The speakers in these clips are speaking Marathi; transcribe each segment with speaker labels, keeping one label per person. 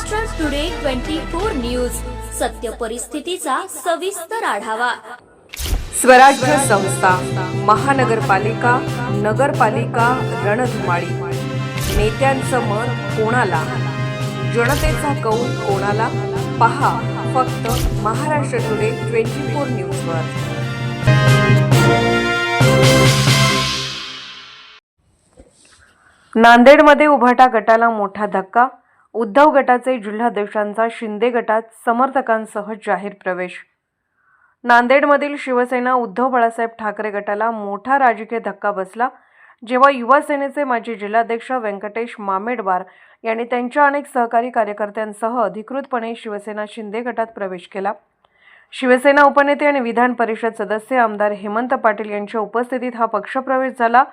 Speaker 1: Maharashtra today twenty four news सत्य परिस्थितीचा सविस्तर आढावा.
Speaker 2: स्वराज्य संस्था महानगरपालिका नगरपालिका रणधुमाळी. नेत्यांचं मत कोणाला? जनतेचा कौल कोणाला? पहा फक्त महाराष्ट्र टुडे ट्वेंटी फोर न्यूजवर नांदेडमध्ये उभाटा गटाला मोठा धक्का उद्धव गटाचे जिल्हाध्यक्षांचा शिंदे गटात समर्थकांसह जाहीर प्रवेश. नांदेडमधील शिवसेना उद्धव बाळासाहेब ठाकरे गटाला मोठा राजकीय धक्का बसला. जेव्हा युवा सेनेचे माजी जिल्हाध्यक्ष व्यंकटेश मामेडवार यांनी त्यांच्या अनेक सहकारी कार्यकर्त्यांसह अधिकृतपणे शिवसेना शिंदे गटात प्रवेश केला. शिवसेना उपनेते आणि विधान परिषद सदस्य आमदार हेमंत पाटील यांच्या उपस्थितीत हा पक्षप्रवेश झाला.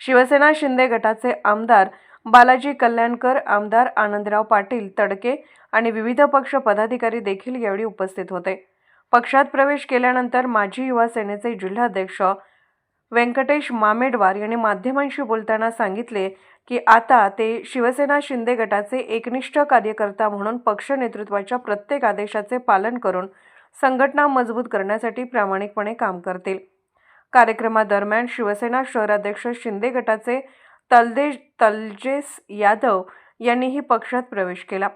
Speaker 2: शिवसेना शिंदे गटाचे आमदार बालाजी कल्याणकर आमदार आनंदराव पाटील तडके आणि विविध पक्ष पदाधिकारी देखील यावेळी उपस्थित होते. पक्षात प्रवेश केल्यानंतर माजी युवा सेनेचे जिल्हाध्यक्ष व्यंकटेश मामेडवार यांनी माध्यमांशी बोलताना सांगितले की आता ते शिवसेना शिंदे गटाचे एकनिष्ठ कार्यकर्ता म्हणून पक्ष नेतृत्वाच्या प्रत्येक आदेशाचे पालन करून संघटना मजबूत करण्यासाठी प्रामाणिकपणे काम करतील. कार्यक्रमादरम्यान शिवसेना शहराध्यक्ष शिंदे गटाचे तलदेश तलजेस यादव यांनीही पक्षात प्रवेश केला.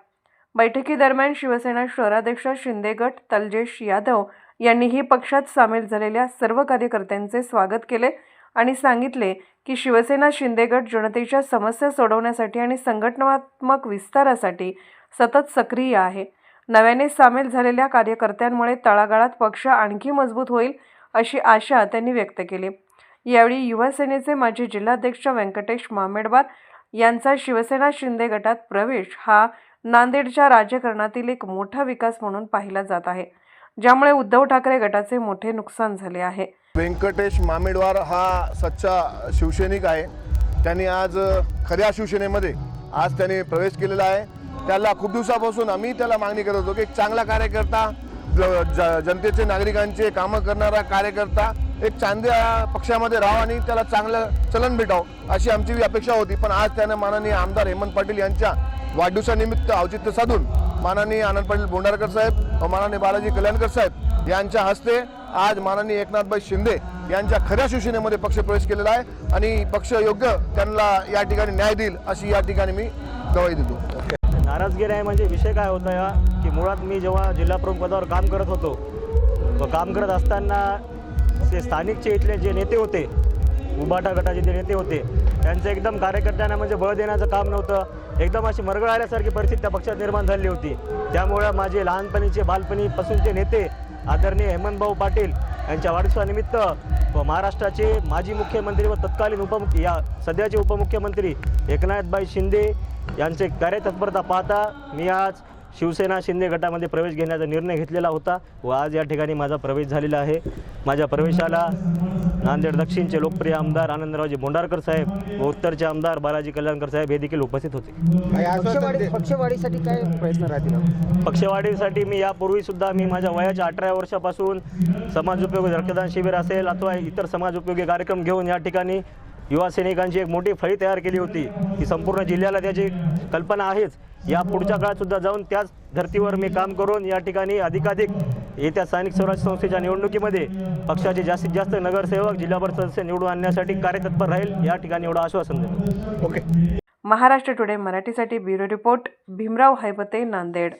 Speaker 2: बैठकीदरम्यान शिवसेना शहराध्यक्ष शिंदे गट तलजेश यादव यांनीही पक्षात सामील झालेल्या सर्व कार्यकर्त्यांचे स्वागत केले आणि सांगितले की शिवसेना शिंदे गट जनतेच्या समस्या सोडवण्यासाठी आणि संघटनात्मक विस्तारासाठी सतत सक्रिय आहे. नव्याने सामील झालेल्या कार्यकर्त्यांमुळे तळागाळात पक्ष आणखी मजबूत होईल अशी आशा त्यांनी व्यक्त केली. यावेळी युवासेनेचे माजी जिल्हाध्यक्ष व्यंकटेश मामेडवार यांचा शिवसेना शिंदे गटात प्रवेश हा नांदेडच्या राजकारणातील एक मोठा विकास म्हणून पाहिला जात आहे ज्यामुळे उद्धव ठाकरे गटाचे मोठे नुकसान झाले आहे.
Speaker 3: व्यंकटेश मामेडवार हा सच्चा शिवसैनिक आहे. त्यांनी आज खऱ्या शिवसेनेमध्ये आज त्यांनी प्रवेश केलेला आहे. त्याला खूप दिवसापासून आम्ही त्याला मागणी करत होतो की एक चांगला कार्यकर्ता जनतेचे नागरिकांचे कामं करणारा कार्यकर्ता एक चांद्या पक्षामध्ये राहावं आणि त्याला चांगलं चलन भेटावं अशी आमची अपेक्षा होती. पण आज त्यानं माननीय आमदार हेमंत पाटील यांच्या वाढदिवसानिमित्त औचित्य साधून माननीय आनंद पाटील बोंडारकर साहेब व माननीय बालाजी कल्याणकर साहेब यांच्या हस्ते आज माननीय एकनाथभाई शिंदे यांच्या खऱ्या शिवसेनेमध्ये पक्ष प्रवेश केलेला आहे आणि पक्ष योग्य त्यांना या ठिकाणी न्याय देईल अशी या ठिकाणी मी गवाही देतो.
Speaker 4: नाराजगी आहे म्हणजे विषय काय होता या की मुळात मी जेव्हा जिल्हाप्रमुख पदावर काम करत होतो व काम करत असताना ते स्थानिकचे इथले जे नेते होते उबाटा गटाचे जे नेते होते त्यांचं एकदम कार्यकर्त्यांना म्हणजे बळ देण्याचं काम नव्हतं. एकदम अशी मरगळ आल्यासारखी परिस्थिती त्या पक्षात निर्माण झाली होती. त्यामुळं माझे लहानपणीचे बालपणीपासूनचे नेते आदरणीय हेमंतभाऊ पाटील यांच्या वाढदिवसानिमित्त व महाराष्ट्राचे माजी मुख्यमंत्री व तत्कालीन उपमुख्य या सध्याचे उपमुख्यमंत्री एकनाथबाई शिंदे यांचे कार्यतत्परता पाहता मी आज शिवसेना शिंदे गटामध्ये प्रवेश घेण्याचा निर्णय घेतलेला होता व आज या ठिकाणी माझा प्रवेश झालेला आहे. माझ्या प्रवेशाला नांदेड दक्षिणचे लोकप्रिय आमदार आनंदरावजी बोंडारकर साहेब व उत्तरचे आमदार बालाजी कल्याणकर साहेब हे देखील उपस्थित होते.
Speaker 5: पक्षवाढी पक्षवाढीसाठी काय प्रयत्न राहतील?
Speaker 4: पक्षवाढीसाठी मी यापूर्वीसुद्धा मी माझ्या वयाच्या अठरा वर्षापासून समाजोपयोगी रक्तदान शिबिर असेल अथवा इतर समाजोपयोगी कार्यक्रम घेऊन या ठिकाणी युवा सैनिकांची एक मोठी फळी तयार केली होती. ही संपूर्ण जिल्ह्याला त्याची कल्पना आहेच. या पुढच्या काळात सुद्धा जाऊन त्याच धर्तीवर मी काम करून या ठिकाणी अधिकाधिक येत्या स्थानिक स्वराज्य संस्थेच्या निवडणुकीमध्ये पक्षाचे जास्तीत जास्त नगरसेवक जिल्हाभर सदस्य निवडून आणण्यासाठी कार्यतत्पर राहील या ठिकाणी एवढं आश्वासन देतो.
Speaker 2: महाराष्ट्र टुडे मराठीसाठी ब्युरो रिपोर्ट भीमराव हैबते नांदेड.